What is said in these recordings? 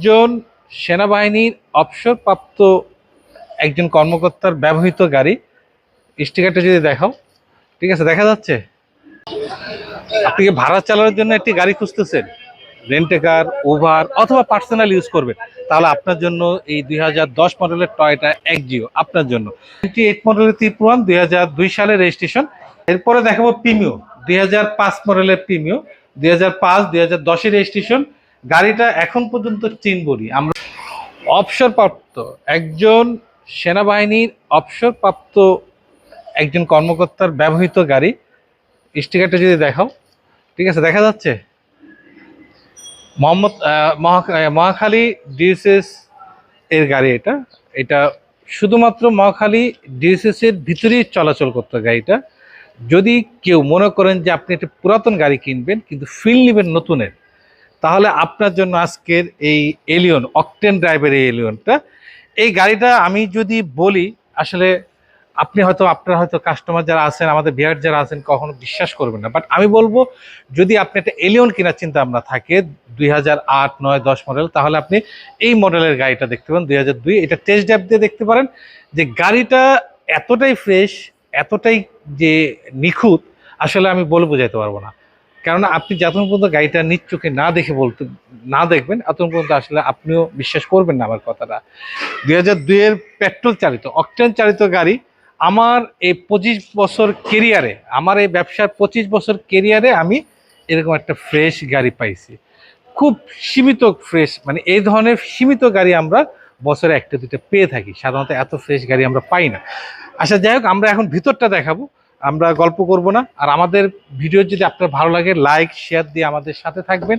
একজন সেনাবাহিনীর অবসরপ্রাপ্ত একজন কর্মকর্তার ব্যবহৃত গাড়ি। স্টিকারটা যদি দেখাও। ঠিক আছে, দেখা যাচ্ছে। আপনি কি ভাড়া চালানোর জন্য একটি গাড়ি খুঁজতেছেন? রেন্টে কার ওভার অথবা পার্সোনাল ইউজ করবেন। তাহলে আপনার জন্য এই দুই হাজার দশ মডেলের টয়টা এক জিও, আপনার জন্য। টোয়েন্টি এইট মডেলের ত্রিপুরান, দুই হাজার দুই সালের রেজিস্ট্রেশন। এরপরে দেখাবো প্রিমিও, দুই হাজার পাঁচ মডেলের প্রিমিও, দুই হাজার পাঁচ, দুই হাজার দশের রেজিস্ট্রেশন। গাড়িটা এখন পর্যন্ত চিনবনি। আমরা অবসরপ্রাপ্ত একজন সেনাবাহিনীর অবসরপ্রাপ্ত একজন কর্মকর্তার ব্যবহৃত গাড়ি। স্টিকারটা যদি দেখাও। ঠিক আছে, দেখা যাচ্ছে? মোহাম্মদ মহাখালী ডিএসএস এর গাড়ি এটা। এটা শুধুমাত্র মহাখালী ডিএসএস এর ভিতরেই চলাচল করতো গাড়িটা। যদি কেউ মনে করেন যে আপনি একটা পুরাতন গাড়ি কিনবেন, কিন্তু ফিল নেবেন নতুনের তাহলে আপনার জন্য আজকের এই এলিয়ন অকটেন ড্রাইভের এই এলিয়নটা এই গাড়িটা আমি যদি বলি, আসলে আপনি হয়তো, আপনার হয়তো কাস্টমার যারা আছেন, আমাদের বিহার যারা আছেন, কখনো বিশ্বাস করবেন না। বাট আমি বলব, যদি আপনি একটা এলিয়ন কেনার চিন্তা ভাবনা থাকে, দুই হাজার আট, নয়, দশ মডেল তাহলে আপনি এই মডেলের গাড়িটা দেখতে পারেন, দুই হাজার দুই। এটা টেস্ট ড্রাইভ দিয়ে দেখতে পারেন যে গাড়িটা এতটাই ফ্রেশ এতটাই যে নিখুঁত, আসলে আমি বলে বোঝাইতে পারব না। কেননা আপনি যতক্ষণ পর্যন্ত গাড়িটা নিজ চোখে না দেখে বলতে না দেখবেন, এতক্ষণ পর্যন্ত আসলে আপনিও বিশ্বাস করবেন না আমার কথাটা। দুই হাজার দুইয়ের পেট্রোল চালিত, অকটেন চালিত গাড়ি আমার এই পঁচিশ বছর কেরিয়ারে আমার এই ব্যবসার পঁচিশ বছর কেরিয়ারে আমি এরকম একটা ফ্রেশ গাড়ি পাইছি। খুব সীমিত ফ্রেশ মানে এই ধরনের সীমিত গাড়ি আমরা বছরে একটা দুটো পেয়ে থাকি। সাধারণত এত ফ্রেশ গাড়ি আমরা পাই না। আচ্ছা যাই হোক, আমরা এখন ভিতরটা দেখাবো। আমরা গল্প করব না। আর আমাদের ভিডিও যদি আপনার ভালো লাগে লাইক শেয়ার দিয়ে আমাদের সাথে থাকবেন।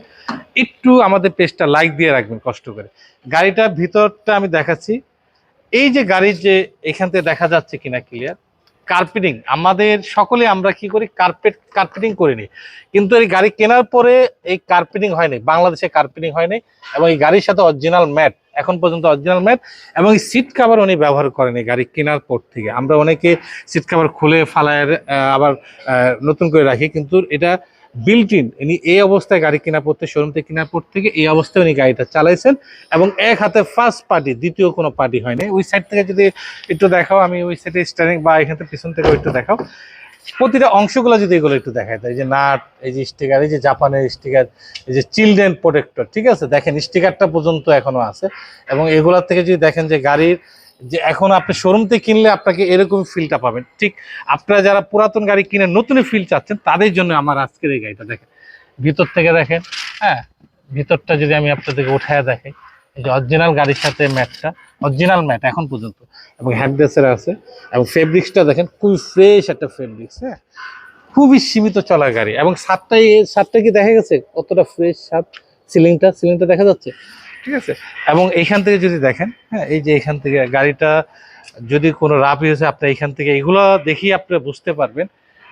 একটু আমাদের পেজটা লাইক দিয়ে রাখবেন, কষ্ট করে। গাড়িটার ভিতরটা আমি দেখাচ্ছি। এই যে গাড়ির যে এখান থেকে দেখা যাচ্ছে কিনা ক্লিয়ার কার্পেটিং আমাদের সকলে আমরা কি করি? কার্পেট কার্পেটিং করে নিই। কিন্তু এই গাড়ি কেনার পরে এই কার্পেটিং হয়নি বাংলাদেশে কার্পেটিং হয়নি এবং এই গাড়ির সাথে অরিজিনাল ম্যাট এখন পর্যন্ত অরিজিনাল ম্যাট এবং সিট কাভার উনি ব্যবহার করেন গাড়ি কেনার পর থেকে। আমরা অনেকে সিট কাভার খুলে ফালায় আবার নতুন করে রাখি, কিন্তু এটা বিল্ট ইন ইনি এই অবস্থায় গাড়ি কেনার থেকে শোরুম থেকে কেনার পর থেকে এই অবস্থায় উনি গাড়িটা চালাইছেন এবং এক হাতে ফার্স্ট পার্টি দ্বিতীয় কোনো পার্টি হয়নি। ওই সাইড থেকে যদি একটু দেখাও, আমি ওই সাইডে স্টারিং বা এখান থেকে পিছন থেকে একটু দেখাও। প্রতিটা অংশগুলো যদি এগুলো একটু দেখায় এই যে নাট, এই যে স্টিকার এই যে জাপানের স্টিকার এই যে চিলড্রেন প্রোটেক্টর ঠিক আছে? দেখেন স্টিকারটা পর্যন্ত এখনও আছে। এবং এগুলার থেকে যদি দেখেন যে গাড়ির, যে এখন আপনি শোরুম থেকে কিনলে আপনাকে এরকম ফিলটা পাবেন। ঠিক, আপনারা যারা পুরাতন গাড়ি কিনে নতুন ফিল চাচ্ছেন, তাদের জন্য আমার আজকের এই গাড়িটা দেখেন। ভিতর থেকে দেখেন হ্যাঁ ভিতরটা যদি আমি আপনাদেরকে উঠায় দেখাই। এই যে অরিজিনাল গাড়ির সাথে ম্যাটটা অরিজিনাল ম্যাট এখন পর্যন্ত। এবং হ্যান্ডড্রেসের আছে। এবং ফেব্রিক্সটা দেখেন, খুবই ফ্রেশ একটা ফেব্রিক্স হ্যাঁ? খুবই সীমিত চলা গাড়ি। এবং সাতটাই সাতটা কি দেখা গেছে? কতটা ফ্রেশ সাত সিলিংটা সিলিংটা দেখা যাচ্ছে? ঠিক আছে? এবং এইখান থেকে যদি দেখেন হ্যাঁ এই যে এখান থেকে গাড়িটা যদি কোনো রাপ ইউজে আপনি এখান থেকে এগুলো দেখি আপনি বুঝতে পারবেন।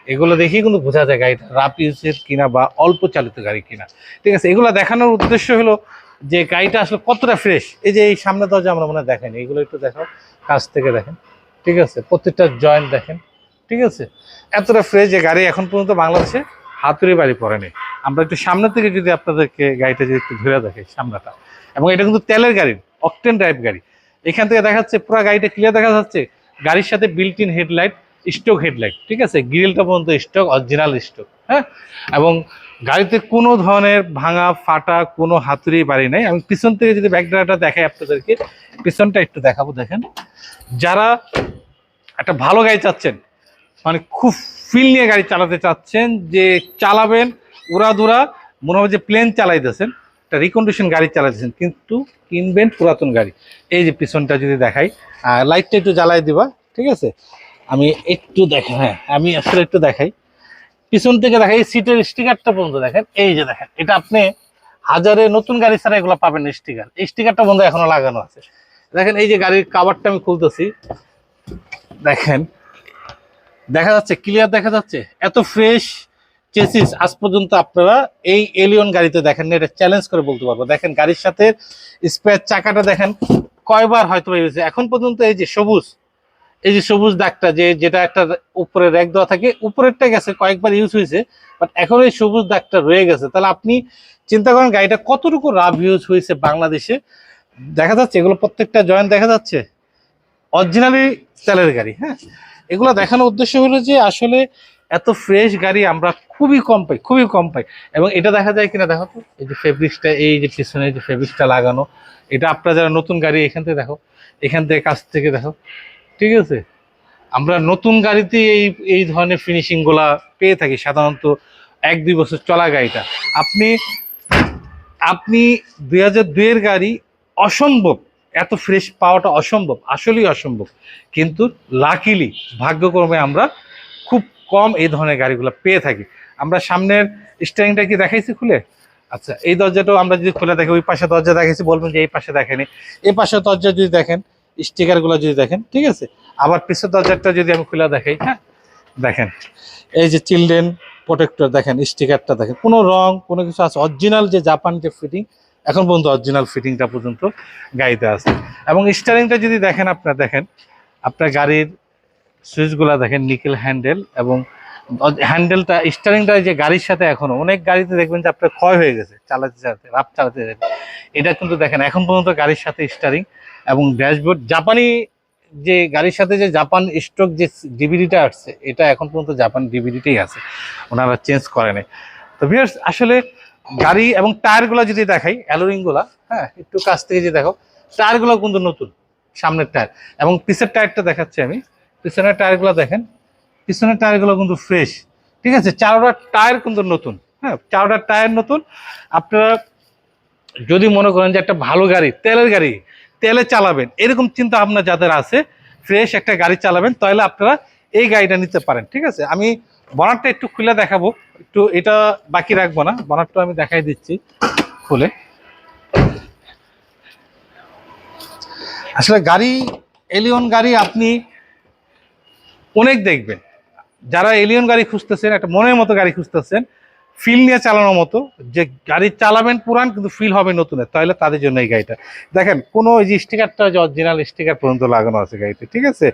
এগুলো দেখেই কিন্তু বোঝা যায় গাড়িটা রাপ ইউজের কিনা বা অল্প চালিত গাড়ি কিনা। ঠিক আছে? এগুলো দেখানোর উদ্দেশ্য হলো যে গাড়িটা আসলে কতটা ফ্রেশ এই যে এই সামনে দরজা আমরা মনে দেখাইনি এগুলো একটু দেখাও, কাছ থেকে দেখেন, ঠিক আছে? প্রত্যেকটা জয়েন্ট দেখেন, ঠিক আছে? এতটা ফ্রেশ যে গাড়ি এখন পর্যন্ত বাংলাদেশে হাতুড়ি বাড়ি পড়েনি। আমরা একটু সামনে থেকে যদি আপনাদেরকে গাড়িটা যদি একটু ধরে দেখে সামনাটা। এবং এটা কিন্তু তেলের গাড়ি অকটেন ড্রাইভ গাড়ি। এখান থেকে দেখা যাচ্ছে পুরো গাড়িটা ক্লিয়ার দেখা যাচ্ছে। গাড়ির সাথে built in headlight stock headlight ঠিক আছে? গ্রিলটা পর্যন্ত স্টক অরিজিনাল স্টক হ্যাঁ? এবং গাড়িতে কোনো ধরনের ভাঙা, ফাটা, কোনো হাতুড়ি বাড়ি নাই। আমি পিছন থেকে যদি ব্যাকড্রাটা দেখাই আপনাদেরকে, পিছনটা একটু দেখাবো, দেখেন। যারা একটা ভালো গাড়ি চাচ্ছেন মানে খুব ফিল নিয়ে গাড়ি চালাতে চাচ্ছেন, যে চালাবেন উড়াধুরা মনে হবে যে প্লেন চালাইতেছেন, একটা রিকন্ডিশন গাড়ি চালাইতেছেন, কিন্তু কিনবেন পুরাতন গাড়ি। এই যে পিছনটা যদি দেখাই লাইটটা একটু জ্বালাই দিবা, ঠিক আছে? আমি একটু দেখাই হ্যাঁ আমি আসলে একটু দেখাই। পিছন থেকে দেখেন, এই সিটের স্টিকারটা পর্যন্ত দেখেন, এই যে দেখেন, এটা আপনি হাজারে নতুন গাড়ি ছাড়া এগুলো পাবেন স্টিকার এই স্টিকারটা বন্ধু এখনও লাগানো আছে। দেখেন, এই যে গাড়ির কাভারটা আমি খুলতেছি। দেখেন, দেখা যাচ্ছে ক্লিয়ার দেখা যাচ্ছে? এত ফ্রেশ চেসিস আজ পর্যন্ত আপনারা এই এলিয়ন গাড়িতে দেখেন না, এটা চ্যালেঞ্জ করে বলতে পারব। দেখেন, গাড়ির সাথে স্পেয়ার চাকাটা দেখেন, কয়বার হয়তো এখন পর্যন্ত এই যে সবুজ এই যে সবুজ দাগটা যে যেটা একটা উপরে র্যাক দেওয়া থাকে, উপরেরটা গেছে, কয়েকবার ইউজ হয়েছে বাট এখন এই সবুজ দাগটা রয়ে গেছে। তাহলে আপনি চিন্তা করেন গাড়িটা কতটুকু রাফ ইউজ হয়েছে বাংলাদেশে। দেখা যাচ্ছে, এগুলো প্রত্যেকটা জয়েন্ট দেখা যাচ্ছে। অরিজিনালি তেলের গাড়ি হ্যাঁ? এগুলো দেখানোর উদ্দেশ্য হলো যে আসলে এত ফ্রেশ গাড়ি আমরা খুবই কম পাই, খুবই কম পাই। এবং এটা দেখা যায় কিনা দেখো তো, এই যে ফেব্রিক্সটা এই যে পিছনে যে ফেব্রিক্সটা লাগানো, এটা আপনারা যারা নতুন গাড়ি এখান থেকে দেখো, এখান থেকে কাছ থেকে দেখো ঠিক আছে? আমরা নতুন গাড়িতে এই এই ধরনের ফিনিশিংগুলা পেয়ে থাকি, সাধারণত এক, দুই বছর চলা গাড়িটা। আপনি আপনি দুই হাজার গাড়ি অসম্ভব, এত ফ্রেশ পাওয়াটা অসম্ভব, আসলেই অসম্ভব। কিন্তু লাকিলি ভাগ্যক্রমে আমরা খুব কম এই ধরনের গাড়িগুলো পেয়ে থাকি। আমরা সামনের স্টারিংটা কি দেখাইছি খুলে? আচ্ছা এই দরজাটাও আমরা যদি খুলে দেখি, ওই পাশে দরজা দেখাইছি, বলবেন যে এই পাশে দেখেনি। এই পাশে দরজা যদি দেখেন স্টিকারগুলো যদি দেখেন, ঠিক আছে? আবার পিছের দরজাটা যদি আমি খুলে দেখাই হ্যাঁ? দেখেন, এই যে চিলড্রেন প্রোটেক্টর দেখেন, স্টিকারটা দেখেন, কোনো রং, কোনো কিছু আছে, অরিজিনাল যে জাপান যে ফিটিং, এখন পর্যন্ত অরিজিনাল ফিটিংটা পর্যন্ত গাড়িতে আছে। এবং স্টারিংটা যদি দেখেন আপনার দেখেন, আপনার গাড়ির সুইচগুলো দেখেন, নিকেল হ্যান্ডেল এবং হ্যান্ডেলটা, স্টারিংটা যে গাড়ির সাথে এখনও অনেক গাড়িতে দেখবেন যে আপনার ক্ষয় হয়ে গেছে, চালাতে চালাতে রাপ চালাতে চালাতে। এটা কিন্তু দেখেন, এখন পর্যন্ত গাড়ির সাথে স্টারিং এবং ড্যাশবোর্ড, জাপানি যে গাড়ির সাথে যে জাপান স্টক যে ডিভিডিটা আসছে, এটা এখন পর্যন্ত জাপান ডিভিডিটাই আছে। ওনারা চেঞ্জ করে নাই। তো ভিউয়ার্স আসলে গাড়ি এবং টায়ারগুলো যদি দেখাই, অ্যালোরিংগুলা হ্যাঁ একটু কাছ থেকে যদি দেখো টায়ারগুলো কিন্তু নতুন, সামনের টায়ার। এবং পিছের টায়ারটা দেখাচ্ছি আমি। পিছনের টায়ারগুলো দেখেন, পিছনের টায়ারগুলো কিন্তু ফ্রেশ ঠিক আছে? চারোটা টায়ার কিন্তু নতুন হ্যাঁ চারোটা টায়ার নতুন। আপনারা যদি মনে করেন যে একটা ভালো গাড়ি, তেলের গাড়ি তেলে চালাবেন। এরকম চিন্তা ভাবনা যাদের আছে ফ্রেশ একটা গাড়ি চালাবেন, তাহলে আপনারা এই গাড়িটা নিতে পারেন, ঠিক আছে? আমি বনারটা একটু খুলে দেখাবো। একটু এটা বাকি রাখব না বনারটা আমি দেখাই দিচ্ছি খুলে। আসলে গাড়ি এলিয়ন গাড়ি আপনি অনেক দেখবেন। যারা এলিয়ন গাড়ি খুঁজতেছেন, একটা মনের মতো গাড়ি খুঁজতেছেন ফিল নিয়ে চালানোর মতো, যে গাড়ি চালাবেন পুরান, কিন্তু ফিল হবে নতুনের, তাহলে তাদের জন্য এই গাড়িটা। দেখেন, কোনো ওই যে স্টিকারটা যে অরিজিনাল স্টিকার পর্যন্ত লাগানো আছে গাড়িতে, ঠিক আছে?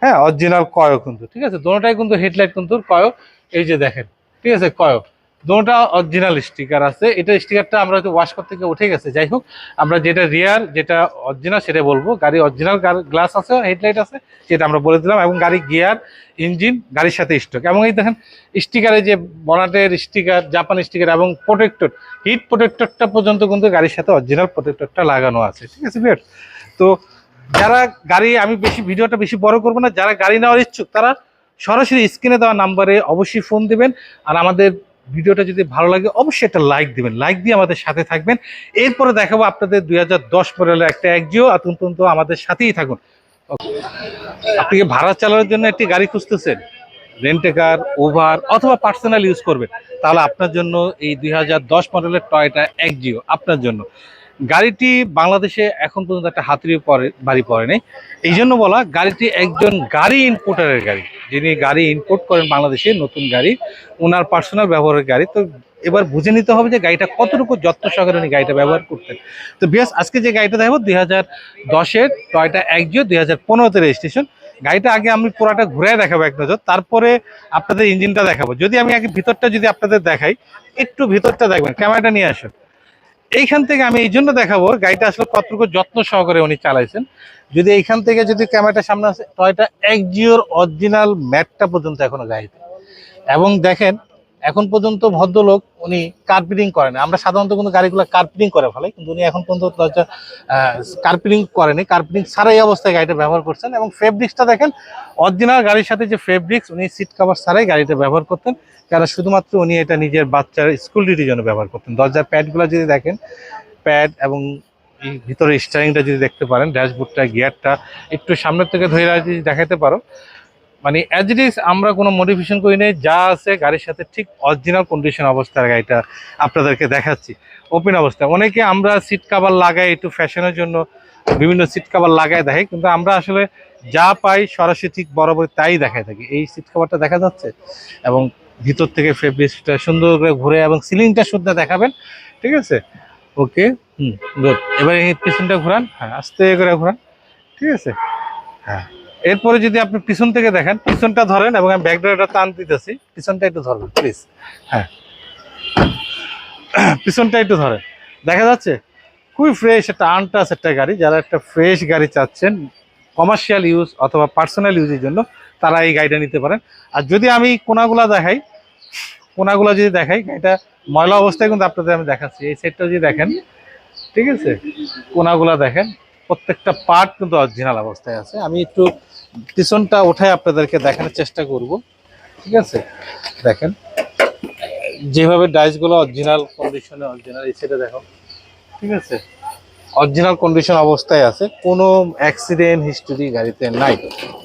হ্যাঁ অরিজিনাল কয়ও কিন্তু, ঠিক আছে? দোনোটাই কিন্তু হেডলাইট কিন্তু, কয়ও? এই যে দেখেন, ঠিক আছে কয় দোনোটা অরিজিনাল স্টিকার আছে। এটা স্টিকারটা আমরা হয়তো ওয়াশ করতে উঠে গেছে। যাই হোক, আমরা যেটা রিয়ার যেটা অরিজিনাল সেটা বলব। গাড়ি অরিজিনাল গ্লাস আছে হেডলাইট আছে সেটা আমরা বলে দিলাম, এবং গাড়ি গিয়ার ইঞ্জিন গাড়ির সাথে স্টক এবং এই দেখেন স্টিকারে যে বনাটের স্টিকার জাপান স্টিকার এবং প্রোটেক্টর হিট প্রোটেক্টরটা পর্যন্ত কিন্তু গাড়ির সাথে অরিজিনাল প্রোটেক্টরটা লাগানো আছে। ঠিক আছে বিয়ার তো যারা গাড়ি, আমি বেশি, ভিডিওটা বেশি বড় করব না। যারা গাড়ি নেওয়ার ইচ্ছুক, তারা সরাসরি স্ক্রিনে দেওয়া নাম্বারে অবশ্যই ফোন দিবেন। আর আমাদের ভিডিওটা যদি ভালো লাগে, অবশ্যই একটা লাইক দিবেন। লাইক দিয়ে আমাদের সাথে থাকবেন। এরপরে দেখাবো আপনাদের দুই হাজার দশ মডেলের একটা একজিও এখন পর্যন্ত আমাদের সাথেই থাকুন। আপনি কি ভাড়া চালানোর জন্য একটি গাড়ি খুঁজতেছেন? রেন্টে কার ওভার অথবা পার্সোনাল ইউজ করবেন। তাহলে আপনার জন্য এই দুই হাজার দশ মডেলের টয়টা একজিও আপনার জন্য। গাড়িটি বাংলাদেশে এখন পর্যন্ত একটা হাতুড়ি পরে, বাড়ি পড়ে নেই এই জন্য বলা, গাড়িটি একজন গাড়ি ইম্পোর্টারের গাড়ি। যিনি গাড়ি ইম্পোর্ট করেন বাংলাদেশে, নতুন গাড়ি ওনার পার্সোনাল ব্যবহারের গাড়ি। তো এবার বুঝে নিতে হবে যে গাড়িটা কতটুকু যত্ন সহকারে উনি গাড়িটা ব্যবহার করতেন। তো বিয়াস, আজকে যে গাড়িটা দেখাবো, দুই হাজার দশের টয়টা একজিও দুই হাজার পনেরোতে রেজিস্ট্রেশন গাড়িটা আগে আমি পুরাটা ঘুরে দেখাবো এক নজর। তারপরে আপনাদের ইঞ্জিনটা দেখাবো। যদি আমি আগে ভিতরটা যদি আপনাদের দেখাই, একটু ভিতরটা দেখবেন। ক্যামেরাটা নিয়ে আসুন। এইখান থেকে আমি এই জন্য দেখাবো, গাড়িটা আসলে কতটুকু যত্ন সহকারে উনি চালাইছেন। যদি এইখান থেকে যদি ক্যামেরাটা সামনে আসে, টয়টা এক জিওর অরিজিনাল ম্যাটটা পর্যন্ত এখনও গাড়িতে। এবং দেখেন এখন পর্যন্ত ভদ্রলোক উনি কার্পেটিং করেন। আমরা সাধারণত কোনো গাড়িগুলো কার্পেটিং করে ফেলাই, কিন্তু উনি এখন পর্যন্ত কার্পেটিং করেনি। কার্পেটিং ছাড়াই অবস্থায় গাড়িটা ব্যবহার করছেন এবং ফেব্রিক্সটা দেখেন অরিজিনাল গাড়ির সাথে যে ফেব্রিক্স উনি সিট কাভার ছাড়াই গাড়িটা ব্যবহার করতেন কারণ শুধুমাত্র উনি এটা নিজের বাচ্চার স্কুল ডিউটির জন্য ব্যবহার করতেন। দরজার প্যাডগুলো যদি দেখেন প্যাড এবং ভিতরে স্টারিংটা যদি দেখতে পারেন ড্যাশবোর্ডটা গিয়ারটা একটু সামনের থেকে ধরে যদি দেখাতে পারো মানে অ্যাজ ইট ইজ আমরা কোনো মডিফিকেশন করি নাই, যা আছে গাড়ির সাথে ঠিক অরিজিনাল কন্ডিশন অবস্থার গাড়িটা আপনাদেরকে দেখাচ্ছি। ওপেন অবস্থায় অনেকে আমরা সিট কাভার লাগাই একটু ফ্যাশনের জন্য, বিভিন্ন সিট কাভার লাগাই দেখে, কিন্তু আমরা আসলে যা পাই সরাসরি ঠিক বরাবর তাই দেখাই থাকি। এই সিট কাভারটা দেখা যাচ্ছে? এবং ভিতর থেকে ফেব্রিক্সটা সুন্দর করে ঘুরে এবং সিলিংটা শুদ্ধ দেখাবেন। ঠিক আছে? ওকে হুম গুড এবার এই পিছনটা ঘোরান। হ্যাঁ আস্তে করে ঘোরান। ঠিক আছে? হ্যাঁ। এরপরে যদি আপনি পিছন থেকে দেখেন, পিছনটা ধরেন এবং আমি ব্যাকডোরটা টান দিতেছি, পিছনটা একটু ধরবেন প্লিজ হ্যাঁ। পিছনটা একটু ধরেন। দেখা যাচ্ছে, খুবই ফ্রেশ একটা আনটাস একটা গাড়ি, যারা একটা ফ্রেশ গাড়ি চাচ্ছেন কমার্শিয়াল ইউজ অথবা পার্সোনাল ইউজের জন্য, তারা এই গাড়িটা নিতে পারেন। আর যদি আমি কোনাগুলা দেখাই, কোনাগুলা যদি দেখাই, এটা ময়লা অবস্থায় কিন্তু আপনাদের আমি দেখাচ্ছি। এই সেটটা যদি দেখেন, ঠিক আছে? কোনাগুলা দেখেন প্রত্যেকটা পার্ট কিন্তু অরিজিনাল অবস্থায় আছে। আমি একটু পিছনটা উঠাই আপনাদেরকে দেখানোর চেষ্টা করব। ঠিক আছে? দেখেন। যেভাবে ডাইসগুলো অরিজিনাল কন্ডিশনে অরিজিনাল এই সেটা দেখো। ঠিক আছে? অরিজিনাল কন্ডিশন অবস্থায় আছে। কোনো অ্যাক্সিডেন্ট হিস্টোরি গাড়িতে নাই।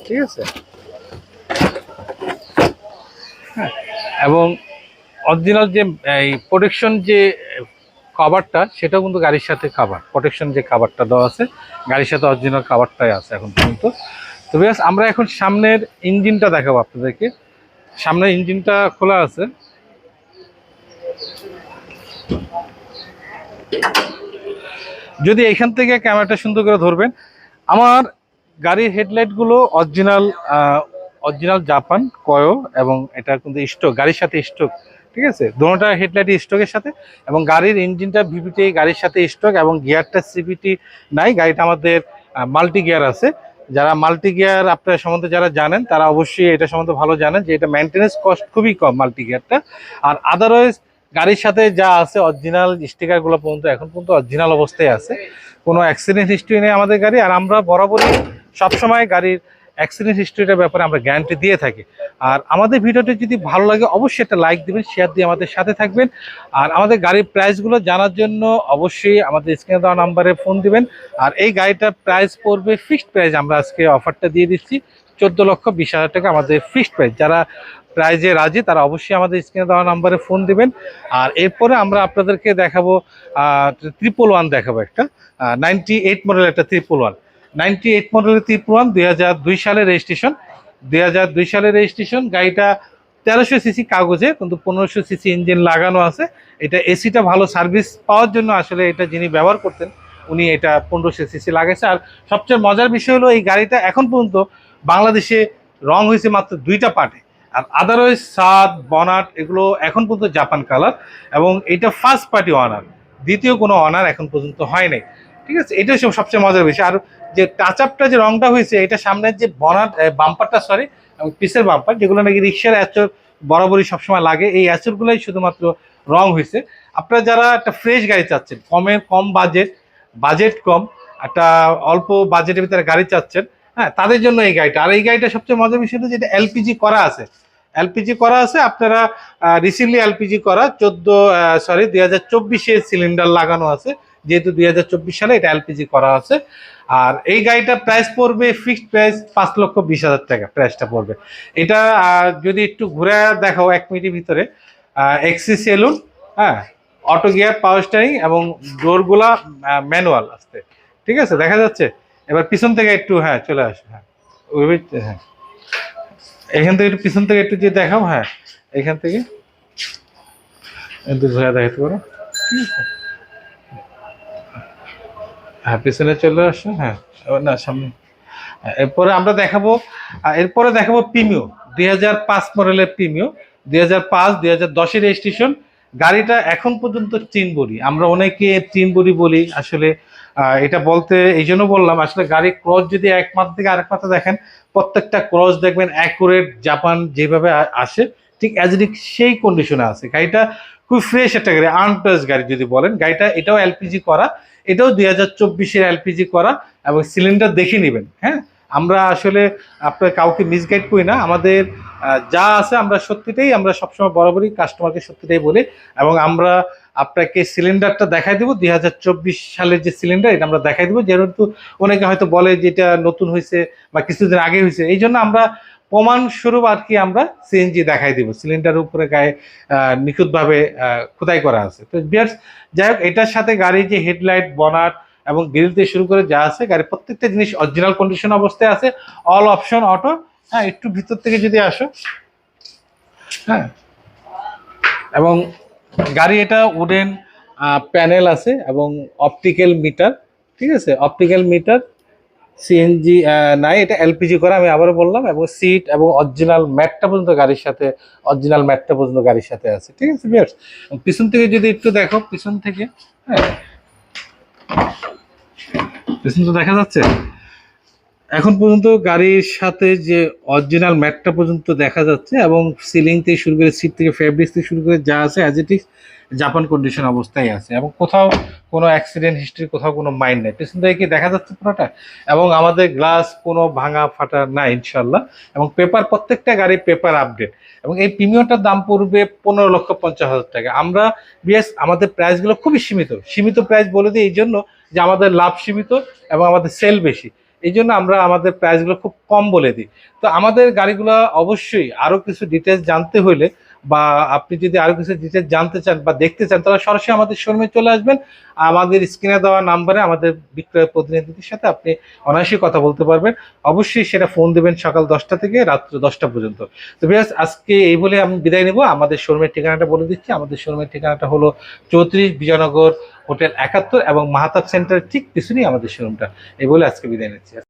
ঠিক আছে? হ্যাঁ, এবং অরিজিনাল যে এই প্রোটেকশন যে কাভারটা সেটাও কিন্তু গাড়ির সাথে কাভার প্রোটেকশন যে কাভারটা দেওয়া আছে, গাড়ির সাথে অরিজিনাল কাভারটাই আছে এখন পর্যন্ত। তো বেশ আমরা এখন সামনের ইঞ্জিনটা দেখাবো আপনাদেরকে। সামনের ইঞ্জিনটা খোলা আছে। যদি এখান থেকে ক্যামেরাটা সুন্দর করে ধরবেন, আমার গাড়ির হেডলাইটগুলো অরিজিনাল অরিজিনাল জাপান কয়ো এবং এটা কিন্তু স্টক গাড়ির সাথে স্টক ঠিক আছে? দোনোটা হেডলাইট স্টকের সাথে এবং গাড়ির ইঞ্জিনটা ভিভিটি গাড়ির সাথে স্টক এবং গিয়ারটা সিভিটি নাই। গাড়িটা আমাদের মাল্টি গিয়ার আছে। যারা মাল্টি গিয়ার আপনার সম্বন্ধে যারা জানেন, তারা অবশ্যই এটা সম্বন্ধে ভালো জানেন যে এটা মেনটেন্যান্স কস্ট খুবই কম মাল্টি গিয়ারটা আর আদারওয়াইজ গাড়ির সাথে যা আছে অরিজিনাল স্টিকারগুলো পর্যন্ত, এখন পর্যন্ত অরিজিনাল অবস্থায় আছে। কোনো অ্যাক্সিডেন্ট হিস্ট্রি নেই আমাদের গাড়ি। আর আমরা বরাবরই সবসময় গাড়ির অ্যাক্সিডেন্ট হিস্ট্রিটার ব্যাপারে আমরা গ্যারান্টি দিয়ে থাকি। আর আমাদের ভিডিওটি যদি ভালো লাগে, অবশ্যই একটা লাইক দিবেন শেয়ার দিয়ে আমাদের সাথে থাকবেন। আর আমাদের গাড়ির প্রাইসগুলো জানার জন্য অবশ্যই আমাদের স্ক্রিনে দেওয়া নাম্বারে ফোন দিবেন। আর এই গাড়িটার প্রাইস পড়বে ফিক্সড প্রাইস আমরা আজকে অফারটা দিয়ে দিচ্ছি। চোদ্দ লক্ষ বিশ হাজার টাকা আমাদের ফিক্সড প্রাইস যারা প্রাইজে রাজি, তারা অবশ্যই আমাদের স্ক্রিনে দেওয়া নাম্বারে ফোন দিবেন। আর এরপরে আমরা আপনাদেরকে দেখাবো ট্রিপল ওয়ান দেখাবো একটা নাইনটি এইট মডেল একটা ট্রিপল ওয়ান নাইনটি এইট মডেলের ওয়ান দুই হাজার দুই সালের রেজিস্ট্রেশন দুই হাজার দুই সালের রেজিস্ট্রেশন গাড়িটা তেরোশো সিসি কাগজে, কিন্তু পনেরোশো সিসি ইঞ্জিন লাগানো আছে। এটা এসিটা ভালো সার্ভিস পাওয়ার জন্য আসলে এটা যিনি ব্যবহার করতেন, উনি এটা পনেরোশো সিসি লাগাইছে। আর সবচেয়ে মজার বিষয় হলো, এই গাড়িটা এখন পর্যন্ত বাংলাদেশে রং হয়েছে মাত্র দুইটা পার্টে। আর আদারওয়াইজ সাদ, বনাট, এগুলো এখন পর্যন্ত জাপান কালার এবং এটা ফার্স্ট পার্টি অনার দ্বিতীয় কোনো অনার এখন পর্যন্ত হয় নাই। ঠিক আছে? এটাই সব সবচেয়ে মজার বিষয়। আর যে টাচ আপটা যে রংটা হয়েছে, এটা সামনের যে বনার বাম্পারটা সরি এবং পিসের বাম্পার যেগুলো নাকি রিক্সার অ্যাচর বরাবরই সবসময় লাগে, এই অ্যাচরগুলোই শুধুমাত্র রং হয়েছে। আপনারা যারা একটা ফ্রেশ গাড়ি চাচ্ছেন, কমে কম বাজেট বাজেট কম, একটা অল্প বাজেটের ভিতরে গাড়ি চাচ্ছেন হ্যাঁ তাদের জন্য এই গাড়িটা। আর এই গাড়িটা সবচেয়ে মজার বিষয় হলো যেটা এলপিজি করা আছে। এলপিজি করা আছে, আপনারা রিসেন্টলি এলপিজি করা, চোদ্দ সরি দুই হাজার চব্বিশে সিলিন্ডার লাগানো আছে। যেহেতু দুই হাজার চব্বিশ সালে এটা এলপিজি করা আছে। আর এই গাড়িটা প্রাইস পড়বে ফিক্সড প্রাইস পাঁচ লক্ষ বিশ হাজার টাকা প্রাইসটা পড়বে। এটা যদি একটু ঘুরে দেখাও এক মিনিটের ভিতরে এক্সি সেলুন হ্যাঁ অটো গিয়ার পাওয়ার স্টারিং এবং ডোরগুলা ম্যানুয়াল আসতে ঠিক আছে, দেখা যাচ্ছে? এবার পিছন থেকে একটু হ্যাঁ চলে আসো হ্যাঁ। হ্যাঁ। এখান থেকে একটু পিছন থেকে একটু যদি দেখাও হ্যাঁ এখান থেকে। ঘুরে দেখাতে পারো? ঠিক আছে হ্যাঁ পিছনে চলে আসো হ্যাঁ। না সামনে। এরপরে আমরা দেখাবো এরপরে দেখাবো প্রিমিও দুই হাজার পাঁচ মডেলের প্রিমিও দুই হাজার পাঁচ দুই হাজার দশের রেজিস্ট্রেশন গাড়িটা এখন পর্যন্ত তিন বড়ি। আমরা অনেকে তিন বড়ি বলি আসলে এটা বলতে এই জন্য বললাম আসলে গাড়ির ক্রস যদি এক মাথা থেকে আরেক মাথা দেখেন প্রত্যেকটা ক্রস দেখবেন অ্যাকুরেট জাপান যেভাবে আসে ঠিক অ্যাজ ইট সেই কন্ডিশনে আছে। গাড়িটা খুব ফ্রেশ একটা গাড়ি আনটাচ গাড়ি যদি বলেন গাড়িটা এটাও এলপিজি করা। এটাও দুই হাজার চব্বিশের এলপিজি করা এবং সিলিন্ডার দেখে নেবেন হ্যাঁ? আমরা আসলে আপনার কাউকে মিসগাইড করি না, আমাদের যা আছে আমরা সত্যিটাই আমরা সবসময় বরাবরই কাস্টমারকে সত্যিটাই বলি এবং আমরা আপনাকে সিলিন্ডারটা দেখাই দেবো, দুই হাজার চব্বিশ সালের যে সিলিন্ডার এটা আমরা দেখাই দেবো। যেহেতু অনেকে হয়তো বলে যে এটা নতুন হয়েছে বা কিছুদিন আগে হয়েছে, এই জন্য আমরা প্রমাণ স্বরূপ আর কি আমরা সিএনজি দেখাই দিব। সিলিন্ডার উপরে গায়ে নিখুঁতভাবে খোদাই করা আছে। তো বিয়ার্স যাই হোক, এটার সাথে গাড়ির যে হেডলাইট বনাট এবং গ্রিল দিয়ে শুরু করে যা আছে, গাড়ির প্রত্যেকটা জিনিস অরিজিনাল কন্ডিশন অবস্থায় আছে অল অপশন অটো হ্যাঁ একটু ভিতর থেকে যদি আসো। হ্যাঁ। এবং গাড়ি এটা উডেন প্যানেল আছে এবং অপটিক্যাল মিটার ঠিক আছে? অপটিক্যাল মিটার সিএনজি নাই, এটা এলপিজি করে আমি আবারও বললাম, এবং সিট এবং অরিজিনাল ম্যাটটা পর্যন্ত গাড়ির সাথে অরিজিনাল ম্যাটটা পর্যন্ত গাড়ির সাথে আছে, ঠিক আছে বিয়ার্স পিছন থেকে যদি একটু দেখো, পিছন থেকে হ্যাঁ পিছন তো দেখা যাচ্ছে? এখন পর্যন্ত গাড়ির সাথে যে অরিজিনাল ম্যাটটা পর্যন্ত দেখা যাচ্ছে এবং সিলিং থেকে শুরু করে সিট থেকে ফেব্রিক্স থেকে শুরু করে যা আছে as it is Japan condition অবস্থায় আছে। এবং কোথাও কোনো অ্যাক্সিডেন্ট হিস্ট্রি কোথাও কোনো মাইন্ড নেই। পেছন থেকে দেখা যাচ্ছে পুরোটা? এবং আমাদের গ্লাস কোনো ভাঙা ফাটা না ইনশাল্লাহ এবং পেপার প্রত্যেকটা গাড়ি পেপার আপডেট এবং এই প্রিমিয়ামটার দাম পড়বে পনেরো লক্ষ পঞ্চাশ হাজার টাকা। আমরা বিএস আমাদের প্রাইসগুলো খুবই সীমিত। সীমিত প্রাইস বলে দিই এই জন্য যে আমাদের লাভ সীমিত এবং আমাদের সেল বেশি। এই জন্য আমরা আমাদের প্রাইসগুলো খুব কম বলে দিই। তো আমাদের গাড়িগুলো অবশ্যই আরও কিছু ডিটেলস জানতে হলে বা আপনি যদি আরও কিছু ডিটেলস জানতে চান বা দেখতে চান, তাহলে সরাসরি আমাদের শোরুমে চলে আসবেন। আমাদের স্ক্রিনে দেওয়া নাম্বারে আমাদের বিক্রয় প্রতিনিধিদের সাথে আপনি অনায়াসই কথা বলতে পারবেন। অবশ্যই সেটা ফোন দেবেন সকাল দশটা থেকে রাত্র দশটা পর্যন্ত। তো বিয়াস আজকে এই বলে আমি বিদায় নেব। আমাদের শোরুমের ঠিকানাটা বলে দিচ্ছি। আমাদের শোরুমের ঠিকানাটা হলো চৌত্রিশ বিজয়নগর হোটেল একাত্তর এবং মাহাতাব সেন্টারের ঠিক পিছনেই আমাদের শোরুমটা এই বলে আজকে বিদায় নিচ্ছি।